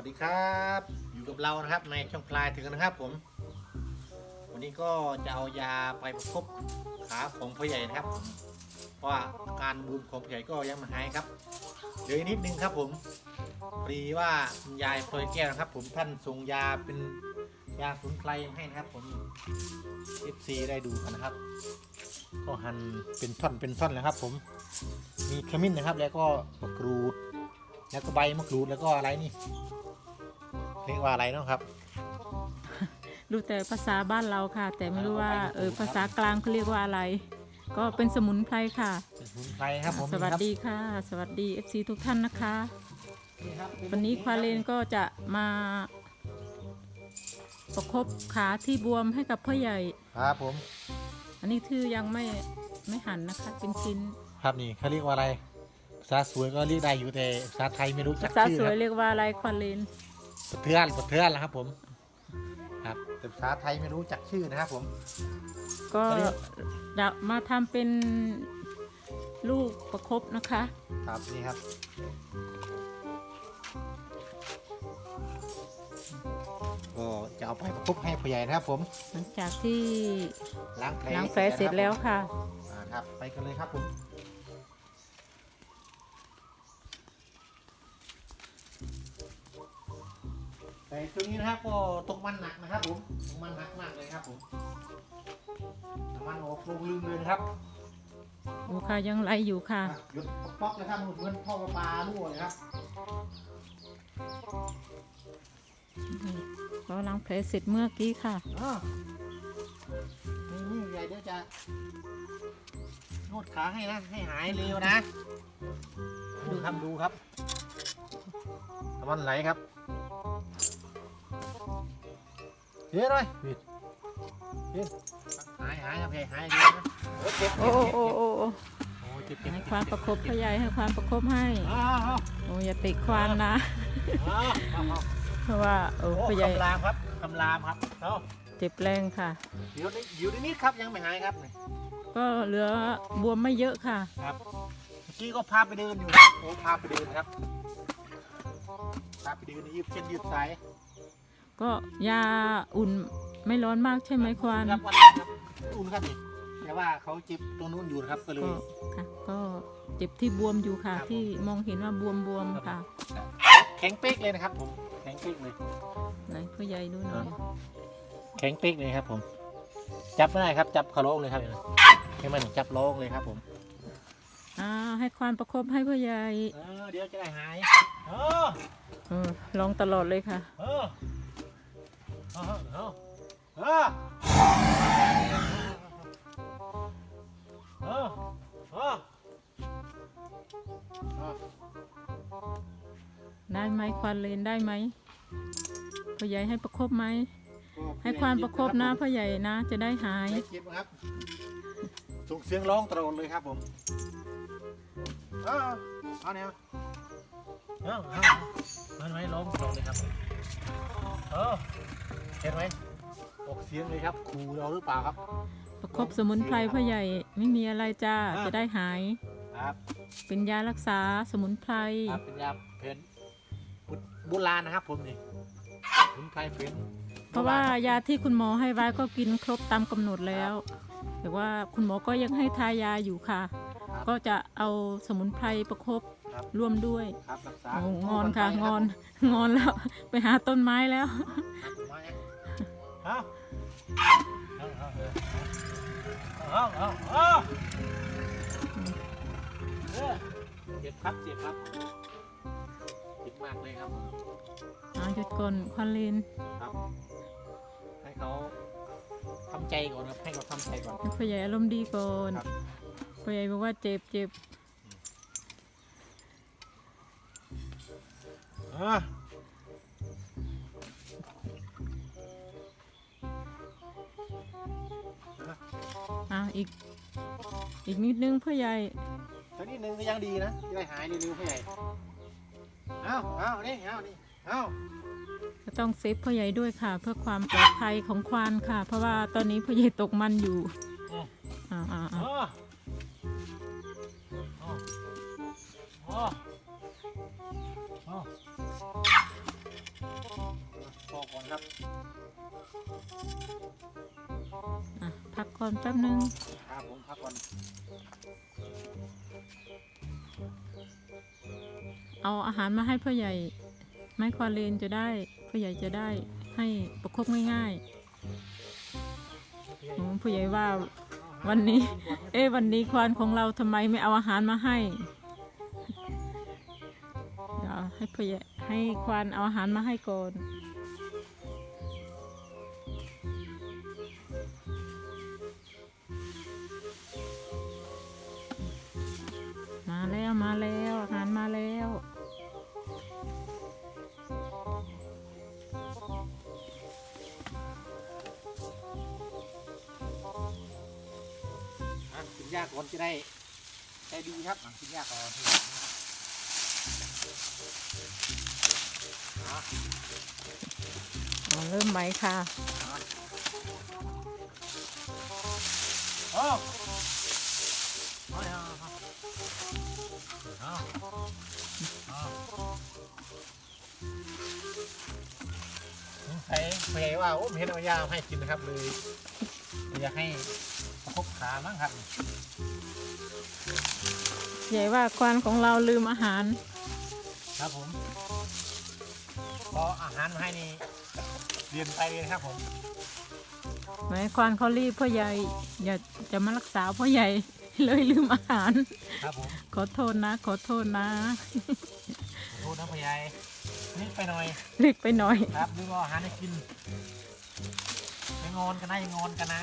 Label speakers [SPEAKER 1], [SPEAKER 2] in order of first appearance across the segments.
[SPEAKER 1] วัสดีครับ อยู่กับเรานะครับในช่องพลายถึงนะครับผม วันนี้ก็จะเอายาไปประคบขาของพ่อใหญ่นะครับผมเพราะว่าอาการบูมของพ่อใหญ่ก็ยังไมาหายครับเดี๋ยวอีกนิดนึงครับผมพอดีว่าคุณยายพลอยแก้วนะครับ ผมท่านส่งยาเป็นยาสมุนไพรมาให้นะครับผม FC ได้ดูกันนะครับ ก็หั่นเป็นท่อนเป็นท่อนเลยครับ ผม มีขมิ้นนะครับ แล้วก็มะกรูด แล้วก็ใบมะกรูดแล้วก็อะไรนี่ เรียกว่าอะไรเนาะครับ
[SPEAKER 2] รู้แต่ภาษาบ้านเราค่ะ แต่ไม่รู้ว่า
[SPEAKER 1] เอาไป
[SPEAKER 2] เออ
[SPEAKER 1] ครับ
[SPEAKER 2] ภาษากลางเขาเรียกว่าอะไร ก็เป็นสมุนไพรค่ะ
[SPEAKER 1] เป็นสมุนไพรครับผม
[SPEAKER 2] สวัส
[SPEAKER 1] นี่
[SPEAKER 2] ดีค่ะ สวัสดี FC ทุกท่านนะคะ
[SPEAKER 1] ครับครับ
[SPEAKER 2] วันนี้ควาเลนก็จะมาประคบขาที่บวมให้กับพ่อใหญ่
[SPEAKER 1] ครับผม
[SPEAKER 2] อันนี้คือยังไม่ไม่หั่นนะคะ เป็นชิ้น
[SPEAKER 1] ครับนี่เขาเรียกว่าอะไรภาษาสวยก็เรียกได้อยู่แต่ภาษาไทยไม่รู้จั
[SPEAKER 2] ภากษา
[SPEAKER 1] ชื่อ
[SPEAKER 2] สวย
[SPEAKER 1] ครับ
[SPEAKER 2] เรียกว่าอะไรควาเลน
[SPEAKER 1] ปะเทือนปะเทือนแล้วครับผม ครับแต่ภาษาไทยไม่รู้จักชื่อนะครับผม
[SPEAKER 2] ก็
[SPEAKER 1] อันนี้
[SPEAKER 2] จะมาทำเป็นลูกประคบนะคะ
[SPEAKER 1] ครับนี่ครับ ก็จะเอาไปประคบให้ผู้ใหญ่นะครับผม
[SPEAKER 2] หลังจากที่
[SPEAKER 1] ล้างแผล
[SPEAKER 2] ล้างแผลเสร็จแล้วค่ะ
[SPEAKER 1] อ่าครับ ไปกันเลยครับผม แต่ช่วงนี้นะครับก็ตกมันหนักนะครับผมตกมันหนักมากเลยครับผมน้ำมันออกลงลืมเลยนะครับ
[SPEAKER 2] ดูค่ะยังไหลอยู่ค่ะ
[SPEAKER 1] หยุดป๊อกๆเลยครับเหมือนพ่อประปารั่วเลยครับ
[SPEAKER 2] ก็ล้างแผลเสร็จเมื่อกี้ค่ะ
[SPEAKER 1] อ้าวนี่นี่ใหญ่เดี๋ยวจะนวดขาให้นะให้หายเร็วนะ ดูครับดูครับน้ำมันไหลครับ เฮ้ยหน่อยปิดปิดหายหายครับเพหายเร็วนะเออเจ็บ
[SPEAKER 2] โอ้โอ้โอ้โอ้
[SPEAKER 1] โอ้เจ็บเจ็บ
[SPEAKER 2] ให้ความประคบพ่อใหญ่ให้ความประคบให้
[SPEAKER 1] อ้าวอ้าว
[SPEAKER 2] โอ้อย่าติดควานนะ
[SPEAKER 1] อ้าวอ้าวอ้าว
[SPEAKER 2] เพราะว่าโอ้
[SPEAKER 1] โอ้
[SPEAKER 2] พ่อใหญ่
[SPEAKER 1] คำรามครับคำรามครับเอา
[SPEAKER 2] เจ็บแรงค่ะ
[SPEAKER 1] เดี๋ยวนิดอยู่นิดๆครับยังไม่หายครับนี่
[SPEAKER 2] ก็เหลือบวมไม่เยอะค่ะ
[SPEAKER 1] ครับเมื่อกี้ก็พาไปเดินอยู่ครับโอ้พาไปเดินครับพาไปเดินยืดเส้นยืดสาย
[SPEAKER 2] ก็ยาอุ่นไม่ร้อนมากใช่ไหมควาน
[SPEAKER 1] ครับวันครับอุ่นครับนี่แต่ว่าเขาเจ็บตรงนู้นอยู่นะครับก็เลย
[SPEAKER 2] ก็ค่ะ ก็เจ็บที่บวมอยู่ค่ะ ที่มองเห็นว่าบวมบวมๆค่ะ
[SPEAKER 1] แข็งเป๊กเลยนะครับผมแข็งเป๊กเลย
[SPEAKER 2] ไหนพ่อใหญ่ดูหน่อย
[SPEAKER 1] แข็งเป๊กเลยครับ ผม จับไม่ได้ครับ จับคาโลงเลยครับเห็นไหมจับโลงเลยครับ ผม
[SPEAKER 2] อ่าให้ความประคบให้พ่อใหญ่
[SPEAKER 1] เออเดี๋ยวจะได้หายเออ
[SPEAKER 2] เออลองตลอดเลยค่ะ
[SPEAKER 1] เออเออเออเออเออเออ
[SPEAKER 2] ได้ไหมควานเลนได้ไหมพ่อใหญ่ให้ประคบไหม ให้ความประคบนะพ่อใหญ่นะ จะได้หาย
[SPEAKER 1] ไม่เจ็บครับส่งเสียงร้องตลอดเลยครับผม เอาเอาเนี่ย เอาเอาเอาเห็นไหมร้องลอดเลยครับ เออเห็นไหมออกเสียงเลยครับครูเราหรือเปล่าครับ
[SPEAKER 2] ประคบสมุนไพรพ่อใหญ่ไม่มีอะไรจ้าจะได้หาย
[SPEAKER 1] ครับ
[SPEAKER 2] เป็นยารักษาสมุนไพร
[SPEAKER 1] ครับเป็นยาเพนโบราณนะครับผมนี่สมุนไพรเพน
[SPEAKER 2] เพราะว่ายาที่คุณหมอให้ไว้ก็กินครบตามกำหนดแล้ว แต่ว่าคุณหมอก็ยังให้ทายาอยู่ค่ะ
[SPEAKER 1] ค
[SPEAKER 2] ก็จะเอาสมุนไพรประคบ
[SPEAKER 1] ครับ
[SPEAKER 2] ร่วมด้วย
[SPEAKER 1] ครับรักษา
[SPEAKER 2] โอ้งอนค่ะ
[SPEAKER 1] ไป
[SPEAKER 2] ง
[SPEAKER 1] รับ
[SPEAKER 2] อน งอนแล้ว ไปหาต้นไม้แล้ว
[SPEAKER 1] มาเนี่ยเอาเอาเอาเอาเอาเอาเออเจ็บครับเจ็บครับเจ็บมากเลยครับ
[SPEAKER 2] อ่าหยุดก่อนควันเลน
[SPEAKER 1] ครับ ให้เขาทำใจก่อนครับให้เขาทำใจก่อน
[SPEAKER 2] ให้พ่อใหญ่อารมณ์ดีก่อน
[SPEAKER 1] ครับ
[SPEAKER 2] พ่อใหญ่บอกว่าเจ็บเจ็บ
[SPEAKER 1] อะ
[SPEAKER 2] อ่าอีก อีกนิดนึงพ่อใหญ่
[SPEAKER 1] สักนิดนึงก็ยังดีนะจะได้หายเร็วๆพ่อใหญ่เอาเอานี่เอานี่เอา
[SPEAKER 2] ก็ต้องเซฟพ่อใหญ่ด้วยค่ะ เพื่อความปลอดภัยของควานค่ะ เพราะว่าตอนนี้พ่อใหญ่ตกมันอยู่
[SPEAKER 1] อืม
[SPEAKER 2] อ่าอ่า
[SPEAKER 1] อ๋
[SPEAKER 2] อ่า
[SPEAKER 1] ออ๋ออ๋ออ๋อ ก่อนครับ
[SPEAKER 2] อะพักก่อนแป๊บนึง
[SPEAKER 1] ครับผมพักก่อน
[SPEAKER 2] เอาอาหารมาให้พ่อใหญ่ ไม้ควาเลนจะได้พ่อใหญ่จะได้ให้ประคบง่ายๆอืมพ่อใหญ่ว่าวันนี้ เอ๊ะวันนี้ควานของเราทำไมไม่เอาอาหารมาให้เดี๋ยวให้พ่อใหญ่ให้ควานเอาอาหารมาให้ก่อน มาแล้วมาแล้วอาหารมาแล้ว
[SPEAKER 1] อะกินยาก่อนจะได้ใจดีครับอะกินยาก่อนอะ
[SPEAKER 2] อ๋อเริ่มไหมค่ะ
[SPEAKER 1] โอ้ สงสัยเมย์ว่าโอ้เห็นเอายามาให้กินนะครับเลยอยากให้ประคบขามั้งครับ
[SPEAKER 2] ใหญ่ว่าควานของเราลืมอาหาร
[SPEAKER 1] ครับผมพออาหารมาให้นี่เรียนไปเลยนะครับผม
[SPEAKER 2] ไหมควานเขารีบพ่อใหญ่ อย่าจะมารักษาพ่อใหญ่เลยลืมอาหาร
[SPEAKER 1] ครับผม
[SPEAKER 2] ขอโทษนะ ขอโทษนะ
[SPEAKER 1] ขอโทษนะพ่อใหญ่ นี่ไปหน่อย
[SPEAKER 2] เล็กไปหน่อย
[SPEAKER 1] ครับลืมเอาอาหารให้กินยังงอนกันนะยังงอนกันนะ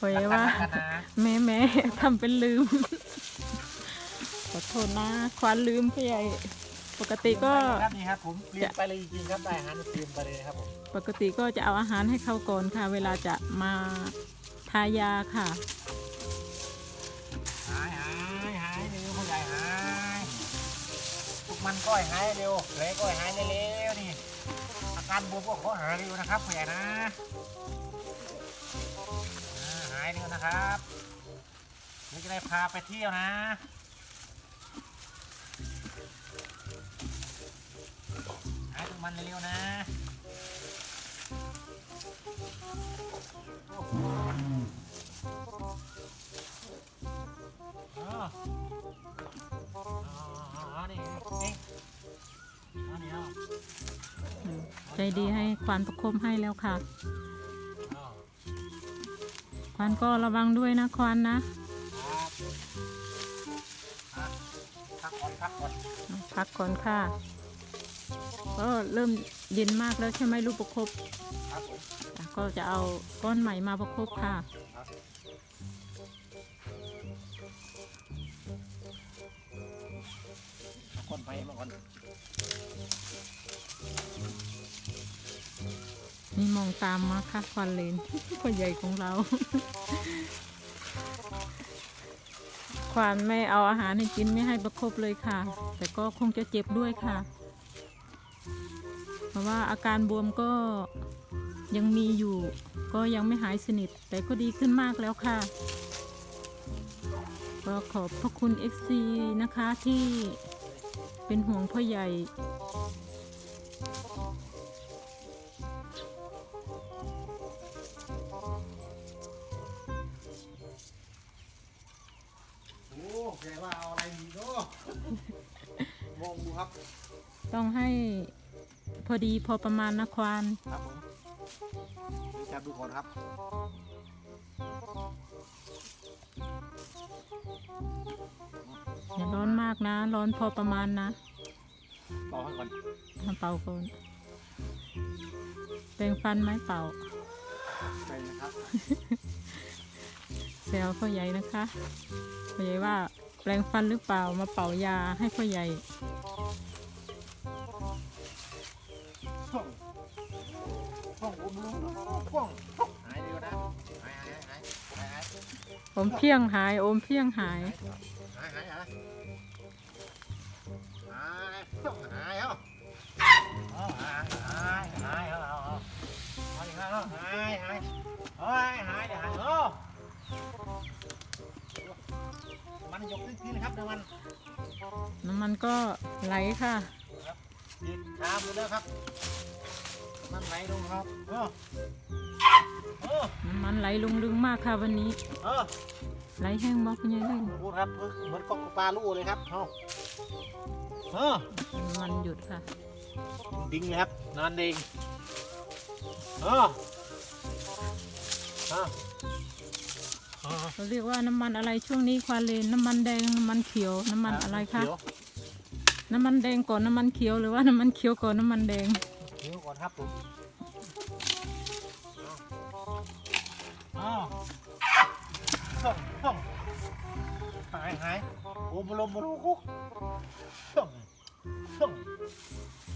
[SPEAKER 2] พ่อใหญ่ว่า
[SPEAKER 1] รักกันนะ
[SPEAKER 2] แม่แม่ทำเป็นลืม ขอโทษนะ ควานลืมพ่อใหญ่ปกติก็
[SPEAKER 1] ครับนี่ครับผมเรียนไปเลยจริงๆครับได้อาหารเตรียมไปเลยครับผม
[SPEAKER 2] ปกติก็จะเอาอาหารให้เขาก่อนค่ะ เวลาจะมาทายาค่ะ
[SPEAKER 1] ก้อยหายเร็วแผลก้อยหายเร็วนี่อาการบวมก็ขอหายเร็วนะครับพ่อใหญ่นะอ่าหายเร็วนะครับเดี๋ยวจะได้พาไปเที่ยวนะหายทุกมันเร็วๆนะอ้โห
[SPEAKER 2] ใจดีให้ควานประคมให้แล้วค่ะ ควานก็ระวังด้วยนะควานนะ
[SPEAKER 1] พักก่อนพักก่อน
[SPEAKER 2] พักก่อนค่ะ ก็เริ่มเย็นมากแล้วใช่ไหมลูกประคบ
[SPEAKER 1] ครับผม
[SPEAKER 2] อะก็จะเอาก้อนใหม่มาประคบค่ะ
[SPEAKER 1] ครับเอาก้อนไปมาก่อน
[SPEAKER 2] มองตามมาค่ะควันเลนคนใหญ่ของเรา ควานไม่เอาอาหารให้กินไม่ให้ประคบเลยค่ะ แต่ก็คงจะเจ็บด้วยค่ะ เพราะว่าอาการบวมก็ยังมีอยู่ ก็ยังไม่หายสนิท แต่ก็ดีขึ้นมากแล้วค่ะก็ขอบพระคุณ FC นะคะที่เป็นห่วงพ่อใหญ่
[SPEAKER 1] แกว่าเอาอะไรดีเนาะมองดูครับ
[SPEAKER 2] ต้องให้พอดีพอประมาณนะควาน
[SPEAKER 1] ครับผมดูจับดูก่อนครับ
[SPEAKER 2] อย่าร้อนมากนะ ร้อนพอประมาณนะ
[SPEAKER 1] เป่าให้ก่อน
[SPEAKER 2] ทำเป่าก่อนแปรงฟันไหมเป่า
[SPEAKER 1] ไปนะครับ
[SPEAKER 2] แซวพ่อใหญ่นะคะพ่อใหญ่ว่าแปรงฟันหรือเปล่ามาเป่ายาให้พ่อใหญ่
[SPEAKER 1] ช่องช่องบุ้มบุ้ช่องหายเร็วนะหายหายหายหายหาย
[SPEAKER 2] อมเพียงหาย อมเพียงหาย
[SPEAKER 1] หายหายหายหายช่องหายเอาเอาหายหายหายเอาเอาเอาเอาอีกแล้วหายหายเฮ้ยหายเดี๋ยวหายโอ้ มันยกขึ้นทีนะครับเดี๋ยวมัน
[SPEAKER 2] น้ำมันก็ไหลค่ะ
[SPEAKER 1] ติดขาหมดแล้วครับมันไหลลงครับเออเออ
[SPEAKER 2] น้ำมันไหลลงลึงมากค่ะวันนี้
[SPEAKER 1] เออ
[SPEAKER 2] ไหลแห้งบอกคุณยายเลย
[SPEAKER 1] พูดครับเหมือนกองปลาลูกเลยครับเอาเออ
[SPEAKER 2] น้ำมันหยุดค่ะ
[SPEAKER 1] ดิ้งเลยครับนอนดิ้งเออเออ เออ
[SPEAKER 2] เขาเรียกว่าน้ำมันอะไรช่วงนี้ควาเลนน้ำมันแดงน้ำมันเขียวน้ำมันอะไรคะ
[SPEAKER 1] เขียว
[SPEAKER 2] น้ำมันแดงก่อนน้ำมันเขียวหรือว่าน้ำมันเขียวก่อนน้ำมันแดง
[SPEAKER 1] เขียวก่อนครับผมเอาส่งส่งหายหายโอ้บลมบลมคุกส่งส่ง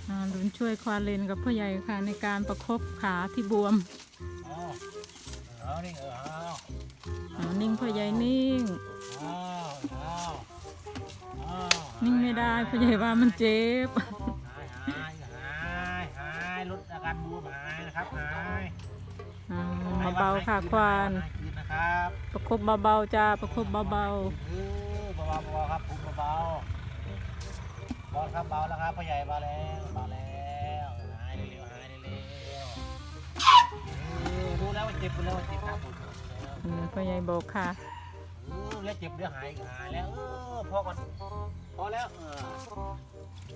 [SPEAKER 2] อ่าลุ้นช่วยควาเลนกับพ่อใหญ่ค่ะในการประคบขาที่บวม
[SPEAKER 1] เอาเอานี่เออเอา
[SPEAKER 2] อ่านิ่งพ่อใหญ่นิ่ง
[SPEAKER 1] เอาเอาเอา
[SPEAKER 2] นิ่งไม่ได้พ่อใหญ่ว่ามันเจ็บ
[SPEAKER 1] หายหายหายหายลดอาการบวมหายนะครับหาย
[SPEAKER 2] อ่าเบาๆค่ะควาน
[SPEAKER 1] หยคืนนะครับ
[SPEAKER 2] ประคบเบาๆจ้าประคบเบา
[SPEAKER 1] เออเบาๆเบาๆครับผมเบาๆเบาครับเบาแล้วครับพ่อใหญ่เบาแล้วเบาแล้ว รู้แล้วว่าเจ็บรู้แล้วว่าเจ็บครับผมรู้แล้ว
[SPEAKER 2] ๆอืมพ่อใหญ่บอกค่ะ
[SPEAKER 1] เออแล้วเจ็บเดี๋ยวหายหายแล้วเออพอก่อนพอแล้วเออ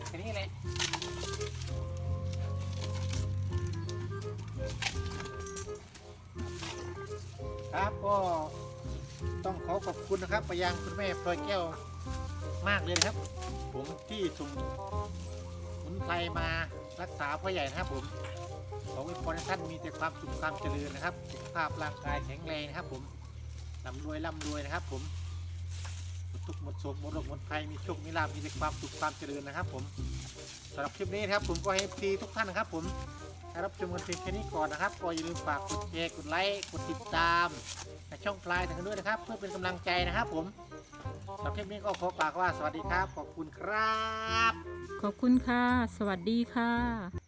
[SPEAKER 1] แค่นี้เลยครับก็ต้องขอขอบคุณนะครับไปยังคุณแม่พลอยแก้วมากเลยนะครับ ผมที่ส่งสมุนไพรมารักษาพ่อใหญ่นะครับผม ขอให้พรท่านมีแต่ความสุขความเจริญนะครับ สุขภาพร่างกายแข็งแรงนะครับ ผมร่ำรวยร่ำรวยนะครับ ผมหมดทุกข์หมดโศกหมดโรคหมดภัยมีโชคมีลาภมีแต่ความสุขความเจริญนะครับ ผมสำหรับคลิปนี้นะครับ ผมก็ให้ทีทุกท่านนะครับ ผมรับชมกันเพียงแค่นี้ก่อนนะครับก็อย่าลืมฝากกดแชร์กดไลค์กดติดตามในช่องปลายทางด้วยนะครับ เพื่อเป็นกำลังใจนะครับ ผมสำหรับคลิปนี้ก็ขอกล่าวว่าสวัสดีครับ ขอบคุณครับ
[SPEAKER 2] ขอบคุณค่ะ สวัสดีค่ะ